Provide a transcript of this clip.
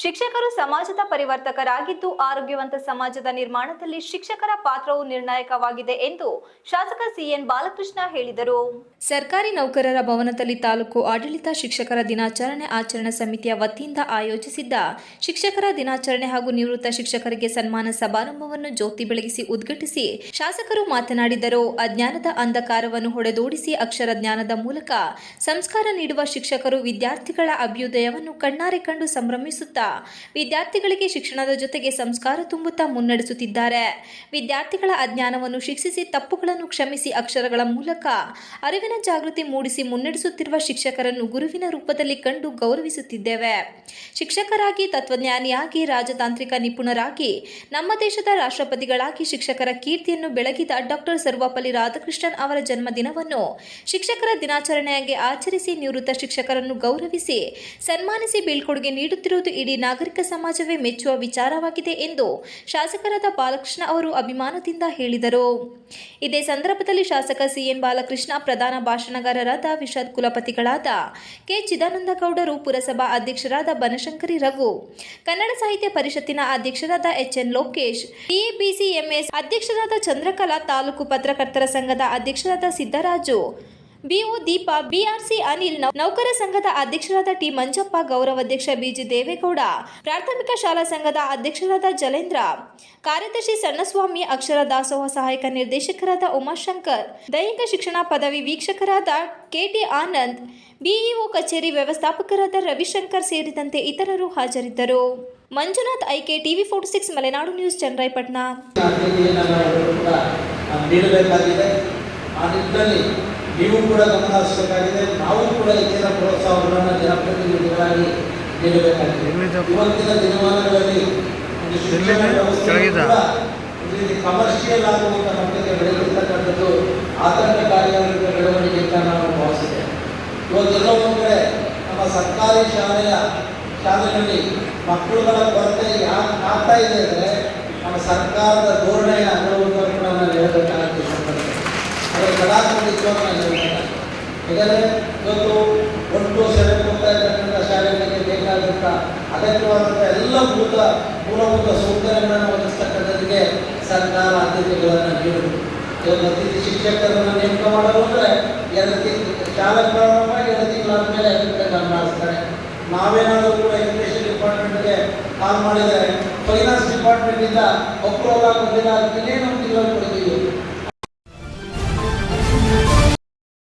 ಶಿಕ್ಷಕರು ಸಮಾಜದ ಪರಿವರ್ತಕರಾಗಿದ್ದು ಆರೋಗ್ಯವಂತ ಸಮಾಜದ ನಿರ್ಮಾಣದಲ್ಲಿ ಶಿಕ್ಷಕರ ಪಾತ್ರವು ನಿರ್ಣಾಯಕವಾಗಿದೆ ಎಂದು ಶಾಸಕ ಸಿಎನ್ ಬಾಲಕೃಷ್ಣ ಹೇಳಿದರು. ಸರ್ಕಾರಿ ನೌಕರರ ಭವನದಲ್ಲಿ ತಾಲೂಕು ಆಡಳಿತ ಶಿಕ್ಷಕರ ದಿನಾಚರಣೆ ಆಚರಣಾ ಸಮಿತಿಯ ವತಿಯಿಂದ ಆಯೋಜಿಸಿದ್ದ ಶಿಕ್ಷಕರ ದಿನಾಚರಣೆ ಹಾಗೂ ನಿವೃತ್ತ ಶಿಕ್ಷಕರಿಗೆ ಸನ್ಮಾನ ಸಮಾರಂಭವನ್ನು ಜ್ಯೋತಿ ಬೆಳಗಿಸಿ ಉದ್ಘಾಟಿಸಿ ಶಾಸಕರು ಮಾತನಾಡಿದರು. ಅಜ್ಞಾನದ ಅಂಧಕಾರವನ್ನು ಹೊಡೆದೋಡಿಸಿ ಅಕ್ಷರ ಜ್ಞಾನದ ಮೂಲಕ ಸಂಸ್ಕಾರ ನೀಡುವ ಶಿಕ್ಷಕರು ವಿದ್ಯಾರ್ಥಿಗಳ ಅಭ್ಯುದಯವನ್ನು ಕಣ್ಣಾರೆ ಕಂಡು ಸಂಭ್ರಮಿಸುತ್ತಾ ವಿದ್ಯಾರ್ಥಿಗಳಿಗೆ ಶಿಕ್ಷಣದ ಜೊತೆಗೆ ಸಂಸ್ಕಾರ ತುಂಬುತ್ತಾ ಮುನ್ನಡೆಸುತ್ತಿದ್ದಾರೆ. ವಿದ್ಯಾರ್ಥಿಗಳ ಅಜ್ಞಾನವನ್ನು ಶಿಕ್ಷಿಸಿ ತಪ್ಪುಗಳನ್ನು ಕ್ಷಮಿಸಿ ಅಕ್ಷರಗಳ ಮೂಲಕ ಅರಿವಿನ ಜಾಗೃತಿ ಮೂಡಿಸಿ ಮುನ್ನಡೆಸುತ್ತಿರುವ ಶಿಕ್ಷಕರನ್ನು ಗುರುವಿನ ರೂಪದಲ್ಲಿ ಕಂಡು ಗೌರವಿಸುತ್ತಿದ್ದೇವೆ. ಶಿಕ್ಷಕರಾಗಿ, ತತ್ವಜ್ಞಾನಿಯಾಗಿ, ರಾಜತಾಂತ್ರಿಕ ನಿಪುಣರಾಗಿ, ನಮ್ಮ ದೇಶದ ರಾಷ್ಟ್ರಪತಿಗಳಾಗಿ ಶಿಕ್ಷಕರ ಕೀರ್ತಿಯನ್ನು ಬೆಳಗಿದ ಡಾಕ್ಟರ್ ಸರ್ವಪಲ್ಲಿ ರಾಧಾಕೃಷ್ಣನ್ ಅವರ ಜನ್ಮದಿನವನ್ನು ಶಿಕ್ಷಕರ ದಿನಾಚರಣೆಯಾಗಿ ಆಚರಿಸಿ ನಿವೃತ್ತ ಶಿಕ್ಷಕರನ್ನು ಗೌರವಿಸಿ ಸನ್ಮಾನಿಸಿ ಬೀಳ್ಕೊಡುಗೆ ನೀಡುತ್ತಿರುವುದು ಇಡೀ ನಾಗರಿಕ ಸಮಾಜವೇ ಮೆಚ್ಚುವ ವಿಚಾರವಾಗಿದೆ ಎಂದು ಶಾಸಕರಾದ ಬಾಲಕೃಷ್ಣ ಅವರು ಅಭಿಮಾನದಿಂದ ಹೇಳಿದರು. ಇದೇ ಸಂದರ್ಭದಲ್ಲಿ ಶಾಸಕ ಸಿಎನ್ ಬಾಲಕೃಷ್ಣ, ಪ್ರಧಾನ ಭಾಷಣಗಾರರಾದ ವಿಷಾದ್ ಕುಲಪತಿಗಳಾದ ಕೆ ಚಿದಾನಂದ ಗೌಡರು ಪುರಸಭಾ ಅಧ್ಯಕ್ಷರಾದ ಬನಶಂಕರಿ ರಘು, ಕನ್ನಡ ಸಾಹಿತ್ಯ ಪರಿಷತ್ತಿನ ಅಧ್ಯಕ್ಷರಾದ ಎಚ್ ಎನ್ ಲೋಕೇಶ್ ಟಿಎಪಿಸಿಎಂಎಸ್ ಅಧ್ಯಕ್ಷರಾದ ಚಂದ್ರಕಲಾ, ತಾಲೂಕು ಪತ್ರಕರ್ತರ ಸಂಘದ ಅಧ್ಯಕ್ಷರಾದ ಸಿದ್ದರಾಜು ಬಿಒ ದೀಪ, ಬಿಆರ್ಸಿ ಅನಿಲ್ ನೌಕರ ಸಂಘದ ಅಧ್ಯಕ್ಷರಾದ ಟಿ ಮಂಜಪ್ಪ ಗೌರವಾಧ್ಯಕ್ಷ ಬಿಜಿ ದೇವೇಗೌಡ, ಪ್ರಾಥಮಿಕ ಶಾಲಾ ಸಂಘದ ಅಧ್ಯಕ್ಷರಾದ ಜಲೇಂದ್ರ, ಕಾರ್ಯದರ್ಶಿ ಸಣ್ಣಸ್ವಾಮಿ, ಅಕ್ಷರ ದಾಸೋಹ ಸಹಾಯಕ ನಿರ್ದೇಶಕರಾದ ಉಮಾಶಂಕರ್, ದೈಹಿಕ ಶಿಕ್ಷಣ ಪದವಿ ವೀಕ್ಷಕರಾದ ಕೆಟಿ ಆನಂದ್, ಬಿಇಒ ಕಚೇರಿ ವ್ಯವಸ್ಥಾಪಕರಾದ ರವಿಶಂಕರ್ ಸೇರಿದಂತೆ ಇತರರು ಹಾಜರಿದ್ದರು. Manjunath, I K TV forty six, Malenadu news, Channarayapatna. ನಾವು ಕೂಡ ಗಮನ ಹರಿಸಬೇಕಾಗಿದೆ ನಾವು ಕೂಡ ಹೆಚ್ಚಿನ ಪ್ರೋತ್ಸಾಹಗಳನ್ನು ಜನಪ್ರತಿನಿಧಿಗಳಾಗಿ ನೀಡಬೇಕಾಗಿದೆ. ಇವತ್ತಿನ ದಿನಮಾನಗಳಲ್ಲಿ ಒಂದು ಕಮರ್ಷಿಯಲ್ ಆಗುವಂಥ ಮಟ್ಟಕ್ಕೆ ಬೆಳೆದಿರ್ತಕ್ಕಂಥದ್ದು ಆತಂಕಕಾರಿಯಾದಂಥ ಬೆಳವಣಿಗೆ ಅಂತ ನಾವು ಭಾವಿಸಿದೆ ಇವತ್ತೆಲ್ಲೋ ಒಂದು ಕಡೆ ನಮ್ಮ ಸರ್ಕಾರಿ ಶಾಲೆಯ ಶಾಲೆಯಲ್ಲಿ ಮಕ್ಕಳುಗಳ ಕೊರತೆ ಯಾಕೆ ಆಗ್ತಾ ಇದೆ ಅಂದರೆ ನಮ್ಮ ಸರ್ಕಾರದ ಧೋರಣೆಯ ಅನುಭವ ಯಾಕಂದರೆ ಇವತ್ತು ಒಟ್ಟು ಸೆರೆ ಕೊಡ್ತಾ ಇರ್ತಕ್ಕಂಥ ಶಾಲೆಗಳಿಗೆ ಬೇಕಾದಂಥ ಅಗತ್ಯವಾದಂಥ ಎಲ್ಲ ಭೂತ ಮೂಲಭೂತ ಸೌಕರ್ಯಗಳನ್ನು ಒದಗಿಸ್ತಕ್ಕಂಥದ್ದಿಗೆ ಸರ್ಕಾರ ಆದ್ಯತೆಗಳನ್ನು ನೀಡುವುದು ಇವತ್ತು ಅತಿಥಿ ಶಿಕ್ಷಕರನ್ನು ನೇಮಕ ಮಾಡಲು ಅಂದರೆ ಎರಡು ತಿಂಗಳು ಶಾಲೆ ಪ್ರಾರಂಭ ಮಾಡಿ ತಿಂಗಳಾದ ಮೇಲೆ ಅದಕ್ಕೆ ಗಮನ ಹರಿಸ್ತಾರೆ ನಾವೇನಾದರೂ ಕೂಡ ಎಜುಕೇಷನ್ ಡಿಪಾರ್ಟ್ಮೆಂಟ್ಗೆ ಕಾಲ್ ಮಾಡಿದರೆ ಫೈನಾನ್ಸ್ ಡಿಪಾರ್ಟ್ಮೆಂಟಿಂದ ಅಪ್ರೂವಲ್ ಆಗೋದಿಲ್ಲ ಇನ್ನೇನು ತಿಂಗಳು ಕೊಡ್ತೀವಿ